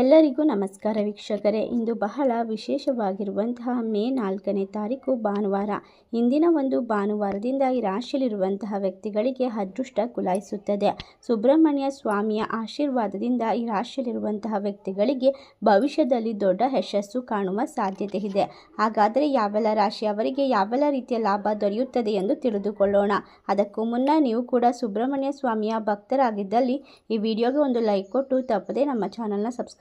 ಎಲ್ಲರಿಗೂ ನಮಸ್ಕಾರ ವೀಕ್ಷಕರೇ. ಇಂದು ಬಹಳ ವಿಶೇಷವಾಗಿರುವಂತಹ ಮೇ ನಾಲ್ಕನೇ ತಾರೀಕು ಭಾನುವಾರ. ಇಂದಿನ ಒಂದು ಭಾನುವಾರದಿಂದ ಈ ರಾಶಿಯಲ್ಲಿರುವಂತಹ ವ್ಯಕ್ತಿಗಳಿಗೆ ಅದೃಷ್ಟ ಕುಲಾಯಿಸುತ್ತದೆ. ಸುಬ್ರಹ್ಮಣ್ಯ ಸ್ವಾಮಿಯ ಆಶೀರ್ವಾದದಿಂದ ಈ ರಾಶಿಯಲ್ಲಿರುವಂತಹ ವ್ಯಕ್ತಿಗಳಿಗೆ ಭವಿಷ್ಯದಲ್ಲಿ ದೊಡ್ಡ ಯಶಸ್ಸು ಕಾಣುವ ಸಾಧ್ಯತೆ ಇದೆ. ಹಾಗಾದರೆ ಯಾವೆಲ್ಲ ರಾಶಿಯವರಿಗೆ ಯಾವೆಲ್ಲ ರೀತಿಯ ಲಾಭ ದೊರೆಯುತ್ತದೆ ಎಂದು ತಿಳಿದುಕೊಳ್ಳೋಣ. ಅದಕ್ಕೂ ಮುನ್ನ ನೀವು ಕೂಡ ಸುಬ್ರಹ್ಮಣ್ಯ ಸ್ವಾಮಿಯ ಭಕ್ತರಾಗಿದ್ದಲ್ಲಿ ಈ ವಿಡಿಯೋಗೆ ಒಂದು ಲೈಕ್ ಕೊಟ್ಟು ತಪ್ಪದೆ ನಮ್ಮ ಚಾನಲ್ನ ಸಬ್ಸ್ಕ್ರೈಬ್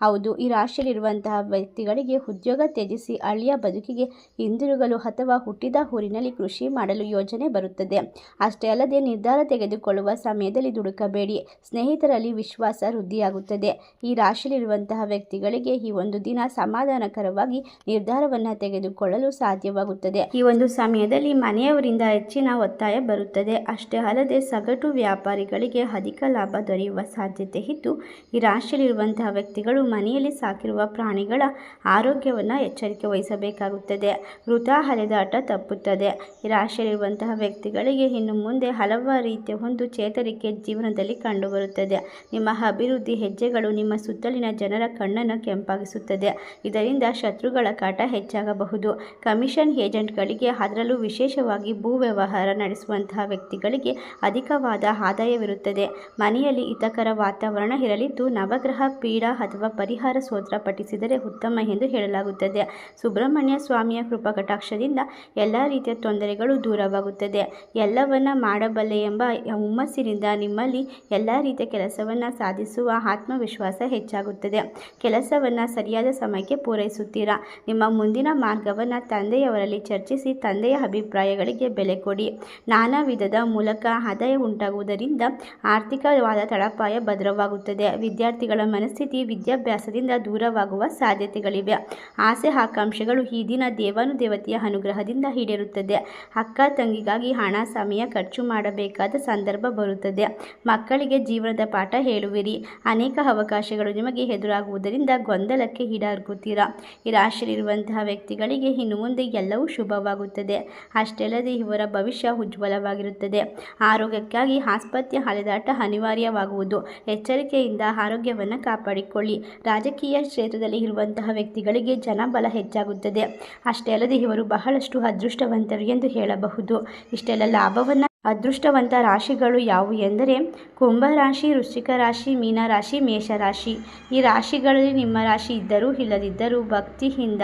ಹೌದು, ಈ ರಾಶಿಯಲ್ಲಿರುವಂತಹ ವ್ಯಕ್ತಿಗಳಿಗೆ ಉದ್ಯೋಗ ತ್ಯಜಿಸಿ ಹಳ್ಳಿಯ ಬದುಕಿಗೆ ಹಿಂದಿರುಗಲು ಅಥವಾ ಹುಟ್ಟಿದ ಊರಿನಲ್ಲಿ ಕೃಷಿ ಮಾಡಲು ಯೋಜನೆ ಬರುತ್ತದೆ. ಅಷ್ಟೇ ಅಲ್ಲದೆ ನಿರ್ಧಾರ ತೆಗೆದುಕೊಳ್ಳುವ ಸಮಯದಲ್ಲಿ ದುಡುಕಬೇಡಿ. ಸ್ನೇಹಿತರಲ್ಲಿ ವಿಶ್ವಾಸ ವೃದ್ಧಿಯಾಗುತ್ತದೆ. ಈ ರಾಶಿಯಲ್ಲಿರುವಂತಹ ವ್ಯಕ್ತಿಗಳಿಗೆ ಈ ಒಂದು ದಿನ ಸಮಾಧಾನಕರವಾಗಿ ನಿರ್ಧಾರವನ್ನು ತೆಗೆದುಕೊಳ್ಳಲು ಸಾಧ್ಯವಾಗುತ್ತದೆ. ಈ ಒಂದು ಸಮಯದಲ್ಲಿ ಮನೆಯವರಿಂದ ಹೆಚ್ಚಿನ ಒತ್ತಾಯ ಬರುತ್ತದೆ. ಅಷ್ಟೇ ಅಲ್ಲದೆ ಸಗಟು ವ್ಯಾಪಾರಿಗಳಿಗೆ ಅಧಿಕ ಲಾಭ ದೊರೆಯುವ ಸಾಧ್ಯತೆ ಇದ್ದು, ಈ ರಾಶಿಯಲ್ಲಿರುವಂತಹ ವ್ಯಕ್ತಿಗಳು ಮನೆಯಲ್ಲಿ ಸಾಕಿರುವ ಪ್ರಾಣಿಗಳ ಆರೋಗ್ಯವನ್ನು ಎಚ್ಚರಿಕೆ ವಹಿಸಬೇಕಾಗುತ್ತದೆ. ಮೃತ ಹರಿದಾಟ ತಪ್ಪುತ್ತದೆ. ನಿರಾಶೆಯಲ್ಲಿರುವಂತಹ ರಾಶಿಯಲ್ಲಿರುವಂತಹ ವ್ಯಕ್ತಿಗಳಿಗೆ ಇನ್ನು ಮುಂದೆ ಹಲವಾರು ರೀತಿಯ ಒಂದು ಚೇತರಿಕೆ ಜೀವನದಲ್ಲಿ ಕಂಡುಬರುತ್ತದೆ. ನಿಮ್ಮ ಅಭಿವೃದ್ಧಿ ಹೆಜ್ಜೆಗಳು ನಿಮ್ಮ ಸುತ್ತಲಿನ ಜನರ ಕಣ್ಣನ್ನು ಕೆಂಪಾಗಿಸುತ್ತದೆ. ಇದರಿಂದ ಶತ್ರುಗಳ ಕಾಟ ಹೆಚ್ಚಾಗಬಹುದು. ಕಮಿಷನ್ ಏಜೆಂಟ್ಗಳಿಗೆ ಅದರಲ್ಲೂ ವಿಶೇಷವಾಗಿ ಭೂ ವ್ಯವಹಾರ ನಡೆಸುವಂತಹ ವ್ಯಕ್ತಿಗಳಿಗೆ ಅಧಿಕವಾದ ಆದಾಯವಿರುತ್ತದೆ. ಮನೆಯಲ್ಲಿ ಹಿತಕರ ವಾತಾವರಣ ಇರಲಿದ್ದು, ನವಗ್ರಹ, ಪೀಡ ಅಥವಾ ಪರಿಹಾರ ಸ್ತೋತ್ರ ಪಠಿಸಿದರೆ ಉತ್ತಮ ಎಂದು ಹೇಳಲಾಗುತ್ತದೆ. ಸುಬ್ರಹ್ಮಣ್ಯ ಸ್ವಾಮಿಯ ಕೃಪಾ ಕಟಾಕ್ಷದಿಂದ ಎಲ್ಲ ರೀತಿಯ ತೊಂದರೆಗಳು ದೂರವಾಗುತ್ತದೆ. ಎಲ್ಲವನ್ನ ಮಾಡಬಲ್ಲೆ ಎಂಬ ಹುಮ್ಮಸ್ಸಿನಿಂದ ನಿಮ್ಮಲ್ಲಿ ಎಲ್ಲ ರೀತಿಯ ಕೆಲಸವನ್ನು ಸಾಧಿಸುವ ಆತ್ಮವಿಶ್ವಾಸ ಹೆಚ್ಚಾಗುತ್ತದೆ. ಕೆಲಸವನ್ನು ಸರಿಯಾದ ಸಮಯಕ್ಕೆ ಪೂರೈಸುತ್ತೀರಾ? ನಿಮ್ಮ ಮುಂದಿನ ಮಾರ್ಗವನ್ನು ತಂದೆಯವರಲ್ಲಿ ಚರ್ಚಿಸಿ ತಂದೆಯ ಅಭಿಪ್ರಾಯಗಳಿಗೆ ಬೆಲೆ ಕೊಡಿ. ನಾನಾ ವಿಧದ ಮೂಲಕ ಆದಾಯ ಉಂಟಾಗುವುದರಿಂದ ಆರ್ಥಿಕವಾದ ತಳಪಾಯ ಭದ್ರವಾಗುತ್ತದೆ. ವಿದ್ಯಾರ್ಥಿಗಳ ಮನಸ್ಥಿತಿ ವಿದ್ಯಾಭ್ಯಾಸದಿಂದ ದೂರವಾಗುವ ಸಾಧ್ಯತೆಗಳಿವೆ. ಆಸೆ ಆಕಾಂಕ್ಷೆಗಳು ಈ ದಿನ ದೇವಾನುದೇವತೆಯ ಅನುಗ್ರಹದಿಂದ ಈಡೇರುತ್ತದೆ. ಅಕ್ಕ ತಂಗಿಗಾಗಿ ಹಣ, ಸಮಯ ಖರ್ಚು ಮಾಡಬೇಕಾದ ಸಂದರ್ಭ ಬರುತ್ತದೆ. ಮಕ್ಕಳಿಗೆ ಜೀವನದ ಪಾಠ ಹೇಳುವಿರಿ. ಅನೇಕ ಅವಕಾಶಗಳು ನಿಮಗೆ ಎದುರಾಗುವುದರಿಂದ ಗೊಂದಲಕ್ಕೆ ಈಡಾಗುತ್ತೀರಾ. ಈ ರಾಶಿಯಲ್ಲಿರುವಂತಹ ವ್ಯಕ್ತಿಗಳಿಗೆ ಇನ್ನು ಮುಂದೆ ಎಲ್ಲವೂ ಶುಭವಾಗುತ್ತದೆ. ಅಷ್ಟೇಲ್ಲದೆ ಇವರ ಭವಿಷ್ಯ ಉಜ್ವಲವಾಗಿರುತ್ತದೆ. ಆರೋಗ್ಯಕ್ಕಾಗಿ ಆಸ್ಪತ್ರೆ ಅಲೆದಾಟ ಅನಿವಾರ್ಯವಾಗುವುದು. ಎಚ್ಚರಿಕೆಯಿಂದ ಆರೋಗ್ಯವನ್ನು ಕಾಪಾಡಿಕೊಳ್ಳಿ. ರಾಜಕೀಯ ಕ್ಷೇತ್ರದಲ್ಲಿ ಇರುವಂತಹ ವ್ಯಕ್ತಿಗಳಿಗೆ ಜನಬಲ ಹೆಚ್ಚಾಗುತ್ತದೆ. ಅಷ್ಟೇ ಅಲ್ಲದೆ ಇವರು ಬಹಳಷ್ಟು ಅದೃಷ್ಟವಂತರು ಎಂದು ಹೇಳಬಹುದು. ಇಷ್ಟೆಲ್ಲ ಲಾಭವನ್ನು ಅದೃಷ್ಟವಂತ ರಾಶಿಗಳು ಯಾವುವು ಎಂದರೆ ಕುಂಭರಾಶಿ ವೃಶ್ಚಿಕ ರಾಶಿ ಮೀನರಾಶಿ ಮೇಷರಾಶಿ ಈ ರಾಶಿಗಳಲ್ಲಿ ನಿಮ್ಮ ರಾಶಿ ಇದ್ದರೂ ಇಲ್ಲದಿದ್ದರೂ ಭಕ್ತಿಯಿಂದ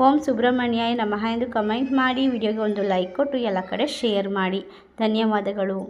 ಓಂ ಸುಬ್ರಹ್ಮಣ್ಯಾಯ ನಮಃ ಎಂದು ಕಮೆಂಟ್ ಮಾಡಿ, ವಿಡಿಯೋಗೆ ಒಂದು ಲೈಕ್ ಕೊಟ್ಟು ಎಲ್ಲ ಕಡೆ ಶೇರ್ ಮಾಡಿ. ಧನ್ಯವಾದಗಳು.